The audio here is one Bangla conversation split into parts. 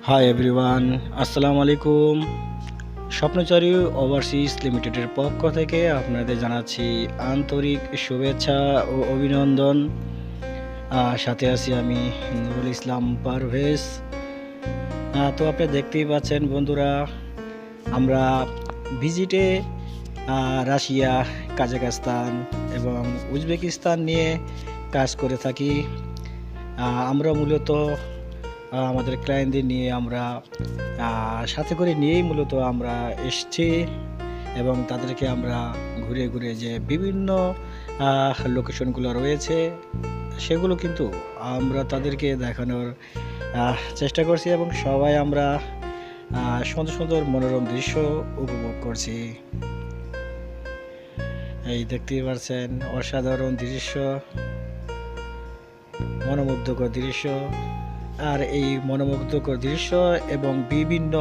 হাই এভরিওয়ান আসসালামু আলাইকুম। স্বপ্নচারী ওভারসিজ লিমিটেডের পক্ষ থেকে আপনাদের জানাচ্ছি আন্তরিক শুভেচ্ছা ও অভিনন্দন। সাথে আছি আমি নুরুল ইসলাম পারভেজ। তো আপনি দেখতেই পাচ্ছেন বন্ধুরা, আমরা ভিজিটে রাশিয়া কাজাকস্তান এবং উজবেকিস্তান নিয়ে কাজ করে থাকি। আমরা মূলত আমাদের ক্লায়েন্টদের নিয়ে আমরা সাথে করে নিয়েই মূলত আমরা এসছি এবং তাদেরকে আমরা ঘুরে ঘুরে যে বিভিন্ন লোকেশনগুলো রয়েছে, সেগুলো কিন্তু আমরা তাদেরকে দেখানোর চেষ্টা করছি এবং সবাই আমরা সুন্দর সুন্দর মনোরম দৃশ্য উপভোগ করছি। এই দেখতেই পাচ্ছেন অসাধারণ দৃশ্য, মনোমুগ্ধকর দৃশ্য। আর এই মনোমুগ্ধকর দৃশ্য এবং বিভিন্ন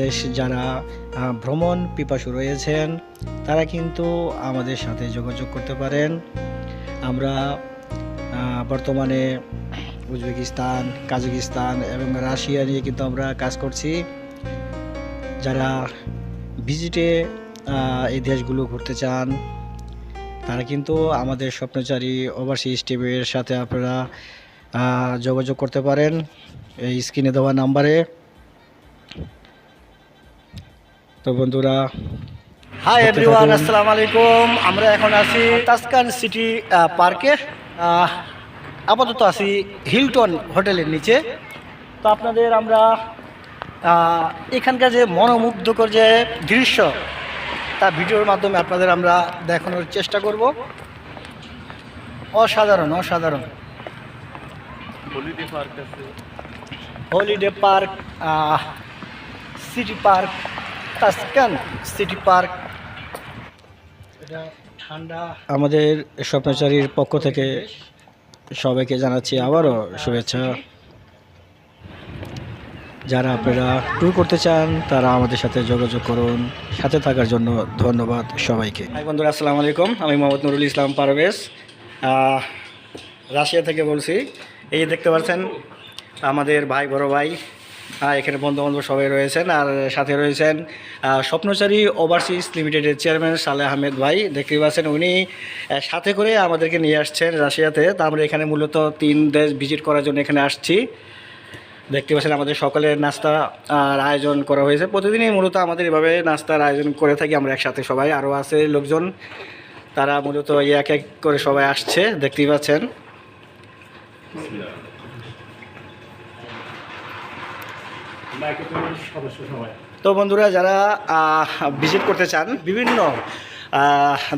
দেশ যারা ভ্রমণ পিপাসু রয়েছেন, তারা কিন্তু আমাদের সাথে যোগাযোগ করতে পারেন। আমরা বর্তমানে উজবেকিস্তান, কাজাকিস্তান এবং রাশিয়া নিয়ে কিন্তু আমরা কাজ করছি। যারা ভিজিটে এই দেশগুলো ঘুরতে চান, তারা কিন্তু আমাদের স্বপ্নচারী ওভারসিজ টিভির সাথে আপনারা যোগাযোগ করতে পারেন এই স্ক্রিনে দেওয়া নাম্বারে। তো বন্ধুরা হাই এভরিওয়ান। আসসালামু আলাইকুম। আমরা এখন আছি তাসকান সিটি পার্কে। আপাতত আছি হিলটন হোটেলের নিচে। তো আপনাদের আমরা এখানকার যে মনোমুগ্ধকর যে দৃশ্য তা ভিডিওর মাধ্যমে আপনাদের আমরা দেখানোর চেষ্টা করব। অসাধারণ অসাধারণ। হলিডে পার্ক আছে। Holiday park city park Tuscan city park এটা ঠান্ডা। আমাদের স্বপ্নচারীর পক্ষ থেকে সবাইকে জানাচ্ছি আবারও শুভেচ্ছা। যারা আপনারা ট্যুর করতে চান তারা আমাদের সাথে যোগাযোগ করুন। সাথে থাকার জন্য ধন্যবাদ সবাইকে। হাই বন্ধুরা আসসালামু আলাইকুম। আমি মোহাম্মদ নুরুল ইসলাম পারভেজ। রাশিয়া থেকে বলছি। এই যে দেখতে পাচ্ছেন, আমাদের ভাই, বড় ভাই এখানে বন্ধু বান্ধব সবাই রয়েছেন আর সাথে রয়েছেন স্বপ্নচারী ওভারসিজ লিমিটেডের চেয়ারম্যান সালে আহমেদ ভাই। দেখতে পাচ্ছেন উনি সাথে করে আমাদেরকে নিয়ে আসছেন রাশিয়াতে। তা আমরা এখানে মূলত তিন দেশ ভিজিট করার জন্য এখানে আসছি। দেখতে পাচ্ছেন আমাদের সকালের নাস্তা আর আয়োজন করা হয়েছে। প্রতিদিনই মূলত আমাদের এভাবে নাস্তার আয়োজন করে থাকি আমরা একসাথে সবাই। আরও আছে লোকজন, তারা মূলত এক এক করে সবাই আসছে, দেখতেই পাচ্ছেন। তো বন্ধুরা, যারা ভিজিট করতে চান, বিভিন্ন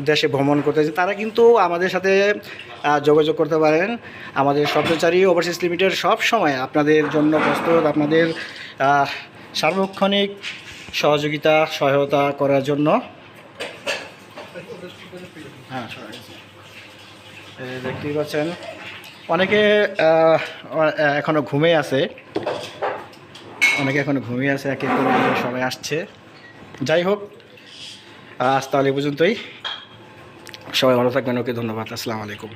দেশে ভ্রমণ করতে চান, তারা কিন্তু আমাদের সাথে যোগাযোগ করতে পারেন। আমাদের স্বপ্নচারী ওভারসিজ লিমিটেড সব সময় আপনাদের জন্য প্রস্তুত, আপনাদের সার্বক্ষণিক সহযোগিতা, সহায়তা করার জন্য। হ্যাঁ দেখতেই পাচ্ছেন। অনেকে এখনও ঘুমে আছে। অনেকে এখনও ঘুমিয়ে আছে এক সবাই আসছে। যাই হোক আজ তাহলে পর্যন্তই। সবাই ভালো থাকবেন, ওকে ধন্যবাদ, আসসালামু আলাইকুম।